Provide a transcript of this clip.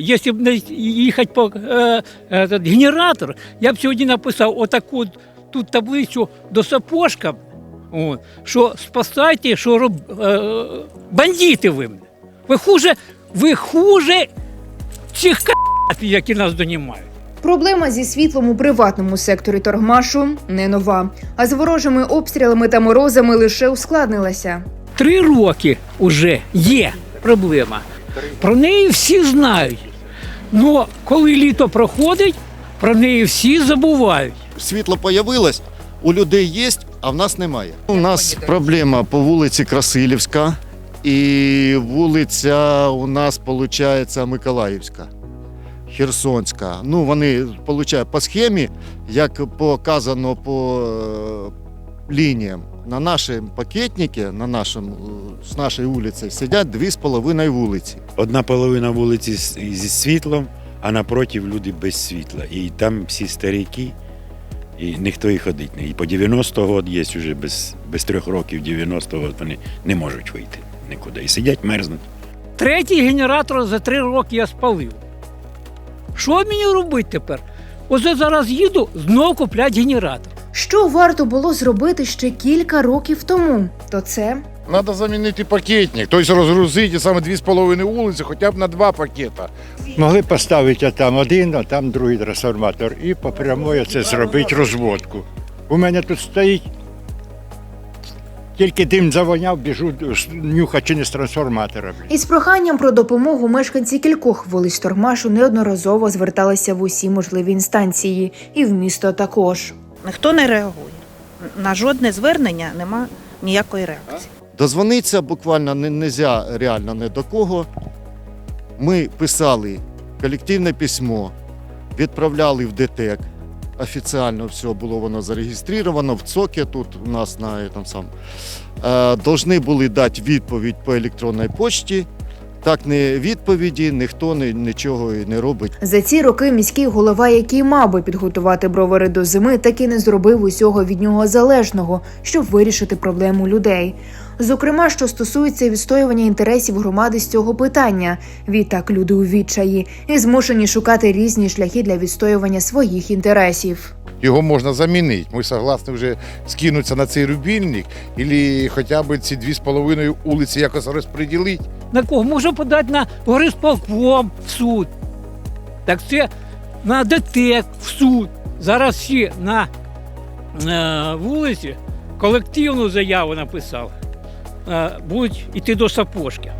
Якщо б не їхати по е, этот, генератор, я б сьогодні написав отаку тут таблицю до сапожка, от, що спасайте, що роб, е, бандити ви. Ви хуже, ви хуже цих к***ів, які нас донімають. Проблема зі світлом у приватному секторі торгмашу не нова, а з ворожими обстрілами та морозами лише ускладнилася. Три роки вже є проблема. Про неї всі знають. Але коли літо проходить, про неї всі забувають. Світло появилось, у людей є, а в нас немає. У нас проблема по вулиці Красилівська і вулиця у нас виходить Миколаївська. Херсонська. Ну, вони виходить, по схемі, як показано по е, лініям. На нашому пакетнику, на нашому, з нашої вулиці, сидять дві з половиною вулиці. Одна половина вулиці зі світлом, а напротив люди без світла. І там всі старіки, і ніхто і ходить не. І по 90 год є вже без, без трьох років 90 год вони не можуть вийти нікуди. І сидять, мерзнуть. Третій генератор за три роки я спалив. Що мені робити тепер? Оце зараз їду, знов куплять генератор. Що варто було зробити ще кілька років тому, то це Надо замінити пакетник, тобто розгрузити саме дві з половиною вулиці, хоча б на два пакета. Могли поставити там один, а там другий трансформатор і по прямої це зробити розводку. У мене тут стоїть. Тільки дим завоняв, біжу нюхати чи не з трансформатора. із проханням про допомогу мешканці кількох вулиць Торгмашу неодноразово зверталися в усі можливі інстанції, і в місто також. Ніхто не реагує. На жодне звернення нема ніякої реакції. Дозвонитися буквально не можна реально ні до кого. Ми писали колективне письмо, відправляли в ДТЕК. Офіціально все було воно зареєстровано в ЦОКі тут у нас на этом сам. Е, должны були дати відповідь по електронній почті. Так не відповіді, ніхто не нічого і не робить. За ці роки міський голова, який мав би підготувати бровари до зими, таки не зробив усього від нього залежного, щоб вирішити проблему людей. Зокрема, що стосується відстоювання інтересів громади з цього питання. Відтак люди у відчаї і змушені шукати різні шляхи для відстоювання своїх інтересів. Його можна замінити. Ми согласні вже скинутися на цей рубільник, або хоча б ці дві з половиною вулиці якось розподілити. На кого? Може подати на горисполком в суд. Так це на ДТЕК в суд. Зараз всі на е, вулиці колективну заяву написали. Е, будуть йти до сапожки.